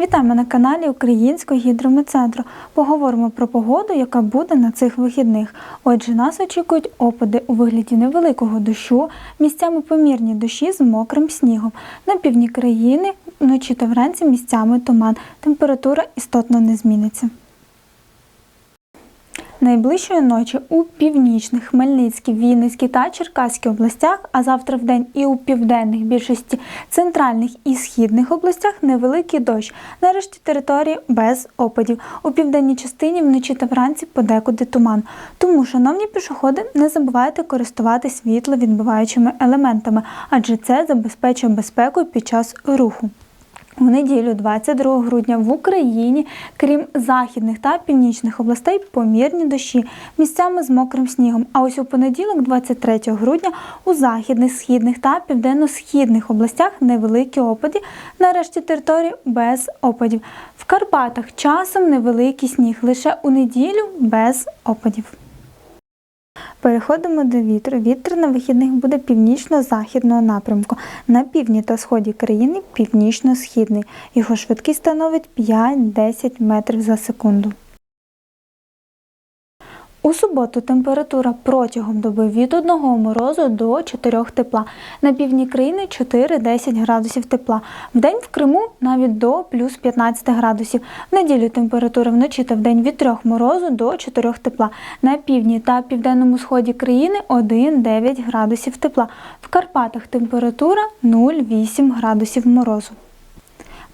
Вітаємо на каналі Українського гідрометцентру. Поговоримо про погоду, яка буде на цих вихідних. Отже, нас очікують опади у вигляді невеликого дощу, місцями помірні дощі з мокрим снігом. На півдні країни вночі та вранці місцями туман. Температура істотно не зміниться. Найближчої ночі у північних, Хмельницькій, Вінницькій та Черкаській областях, а завтра в день і у південних більшості центральних і східних областях невеликий дощ. Нарешті території без опадів. У південній частині вночі та вранці подекуди туман. Тому, шановні пішоходи, не забувайте користуватися світловідбиваючими елементами, адже це забезпечує безпеку під час руху. У неділю, 22 грудня, в Україні, крім західних та північних областей, помірні дощі місцями з мокрим снігом. А ось у понеділок, 23 грудня, у західних, східних та південно-східних областях невеликі опади. Нарешті території без опадів. В Карпатах часом невеликий сніг, лише у неділю без опадів. Переходимо до вітру. Вітер на вихідних буде північно-західного напрямку. На півдні та сході країни північно-східний. Його швидкість становить 5-10 метрів за секунду. У суботу температура протягом доби від 1 морозу до 4 тепла. На півдні країни 4-10 градусів тепла. Вдень в Криму навіть до плюс 15 градусів. В неділю температура вночі та вдень від 3 морозу до 4 тепла. На півдні та південному сході країни 1-9 градусів тепла. В Карпатах температура 0,8 градусів морозу.